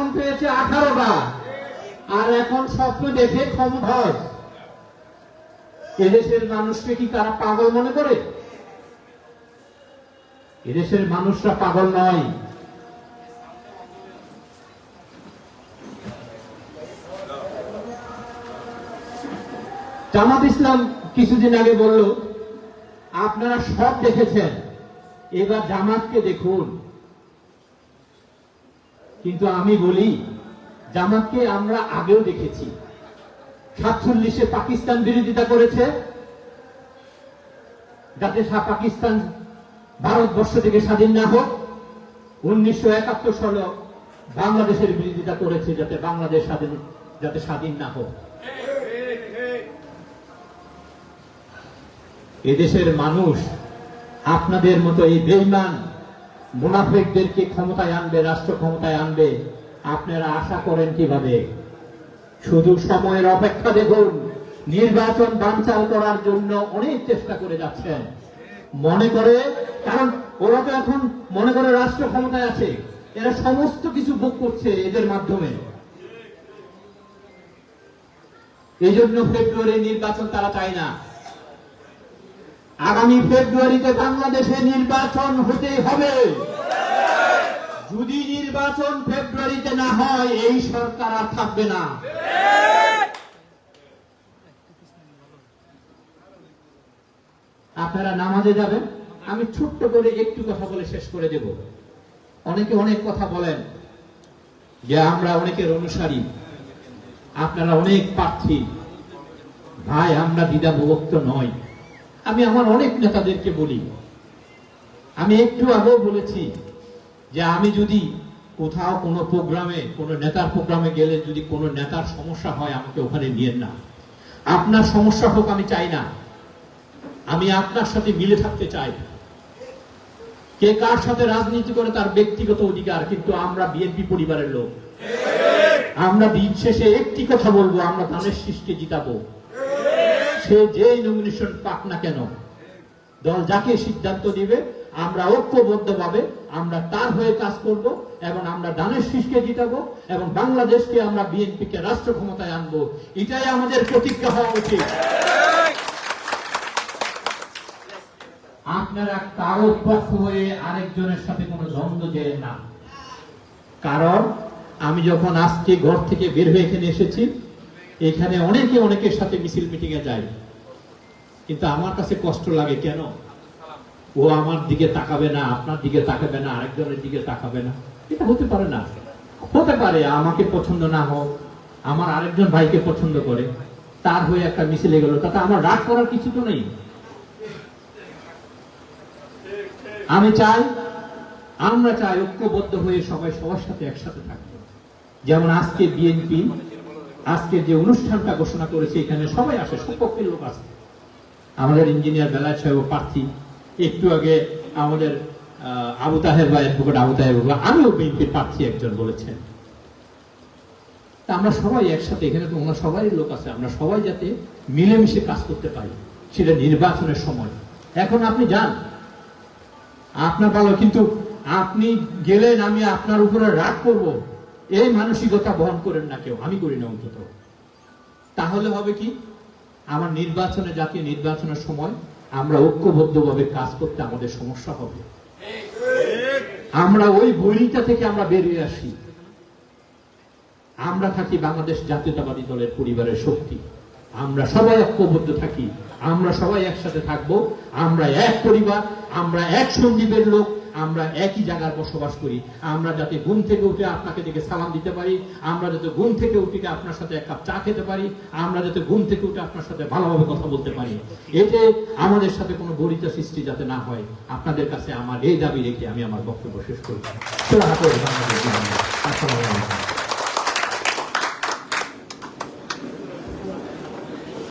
আসন পেয়েছে আঠারোটা। আর এখন স্বপ্ন দেখে ক্ষমতায় এদেশের মানুষকে কি তারা পাগল মনে করে? এদেশের মানুষরা পাগল নয়। জামাত ইসলাম কিছুদিন আগে বলল, আপনারা সব দেখেছেন, এবার জামাতকে দেখুন। কিন্তু আমি বলি, জামাতকে আমরা আগেও দেখেছি। সাতচল্লিশে পাকিস্তান বিরোধিতা করেছে। যাতে পাকিস্তান ভারতবর্ষ থেকে স্বাধীন না হোক, উনিশশো একাত্তর সালে বাংলাদেশের বিরোধিতা করেছে যাতে বাংলাদেশ স্বাধীন যাতে স্বাধীন না হোক। এদেশের মানুষ আপনাদের মতো এই বেইমান মুনাফেকদেরকে ক্ষমতায় আনবে, রাষ্ট্র ক্ষমতায় আনবে, আপনারা আশা করেন কীভাবে? শুধু সময়ের অপেক্ষা দেখুন, নির্বাচন বানচাল করার জন্য অনেক চেষ্টা করে যাচ্ছেন। মনে করে, কারণ ওরা তো এখন মনে করে রাষ্ট্র ক্ষমতায় আছে, এরা সমস্ত কিছু ভোগ করছে এদের মাধ্যমে। এই জন্য ফেব্রুয়ারি নির্বাচন তারা চায় না। আগামী ফেব্রুয়ারিতে বাংলাদেশে নির্বাচন হতে হবে। যদি নির্বাচন ফেব্রুয়ারিতে না হয়, এই সরকার আর থাকবে না। আপনারা নামাজে যাবেন? আমি ছোট্ট করে একটু কথা বলে শেষ করে দেব। অনেকে অনেক কথা বলেন যে আমরা অনেকের অনুসারী। আপনারা অনেক প্রার্থী। ভাই, আমরা দ্বিধা বিভক্ত নয় আমি আমার অনেক নেতাদেরকে বলি। আমি একটু আগেও বলেছি যে আমি যদি কোথাও কোনো প্রোগ্রামে, কোনো নেতার প্রোগ্রামে গেলে যদি কোনো নেতার সমস্যা হয়, আমাকে ওখানে নিয়েন না। আপনার সমস্যা হোক, আমি চাই না। আমি আপনার সাথে মিলে থাকতে চাই। কে কার সাথে রাজনীতি করে তার ব্যক্তিগত অধিকার, কিন্তু আমরা বিএনপি পরিবারের লোক। আমরা দিন শেষে একটি কথা বলব, আমরা ধানের শীষকে জিতাবো। সে যেই নমিনেশন পাক না কেন, দল যাকে সিদ্ধান্ত দিবে, আমরা ঐক্যবদ্ধভাবে আমরা তার হয়ে কাজ করব এবং আমরা দানের শীষকে জিতাবো এবং বাংলাদেশকে আমরা বিএনপিকে রাষ্ট্র ক্ষমতায় আনব। এটাই আমাদের প্রতিজ্ঞা হওয়া উচিত। আপনারা কারও পক্ষ হয়ে আরেকজনের সাথে কোনো দ্বন্দ্ব জেরেন না। কারণ আমি যখন আজকে ঘর থেকে বের হয়ে এখানে এসেছি এখানে অনেকে অনেকের সাথে মিছিল মিটিং এ যায়। কিন্তু আমার কাছে কষ্ট লাগে কেন? ও আমার দিকে তাকাবে না, আপনার দিকে তাকাবে না, আরেকজনের দিকে তাকাবে না। এটা হতে পারে না। হতে পারে, আমাকে পছন্দ না হোক, আমার আরেকজন ভাইকে পছন্দ করে, তার হয়ে একটা মিছিলে গেল তাতে আমার রাগ করার কিছু তো নেই। আমি চাই, আমরা চাই ঐক্যবদ্ধ হয়ে সবাই সবার সাথে একসাথে থাকব। যেমন আজকে বিএনপি আজকে যে অনুষ্ঠানটা ঘোষণা করেছে এখানে সবাই আসে সপক্ষের লোক আছে আমাদের ইঞ্জিনিয়ার বেলায় সাহেব প্রার্থী একটু আগে আমাদের আবু তাহের বা অ্যাডভোকেট আবু তাহের বাবা, আমিও বিএনপির প্রার্থী একজন বলেছেন। তা আমরা সবাই একসাথে এখানে তো ওনার সবাই লোক আছে আমরা সবাই যাতে মিলেমিশে কাজ করতে পারি সেটা নির্বাচনের সময়। এখন আপনি যান। আপনার ভালো কিন্তু আপনি গেলেন আমি আপনার উপরে রাগ করব। এই মানসিকতা বহন করেন না কেউ, আমি করি না অন্তত। তাহলে হবে কি? আমার নির্বাচনে, জাতীয় নির্বাচনের সময় আমরা ঐক্যবদ্ধভাবে কাজ করতে আমাদের সমস্যা হবে। আমরা ওই বইটা থেকে আমরা বেরিয়ে আসি। আমরা থাকি বাংলাদেশ জাতীয়তাবাদী দলের পরিবারের শক্তি। আমরা সবাই ঐক্যবদ্ধ থাকি, আমরা সবাই একসাথে থাকব, আমরা এক পরিবার, আমরা এক সন্দীপের লোক, আমরা একই জায়গায় বসবাস করি। আমরা যাতে ঘুম থেকে উঠে আপনাকে দেখে সালাম দিতে পারি, আমরা যাতে ঘুম থেকে উঠে আপনার সাথে এক কাপ চা খেতে পারি, আমরা যাতে ঘুম থেকে উঠে আপনার সাথে ভালোভাবে কথা বলতে পারি। এতে আমাদের সাথে কোনো গরিত সৃষ্টি যাতে না হয়, আপনাদের কাছে আমার এই দাবি রেখে আমি আমার বক্তব্য শেষ আলাইকুম।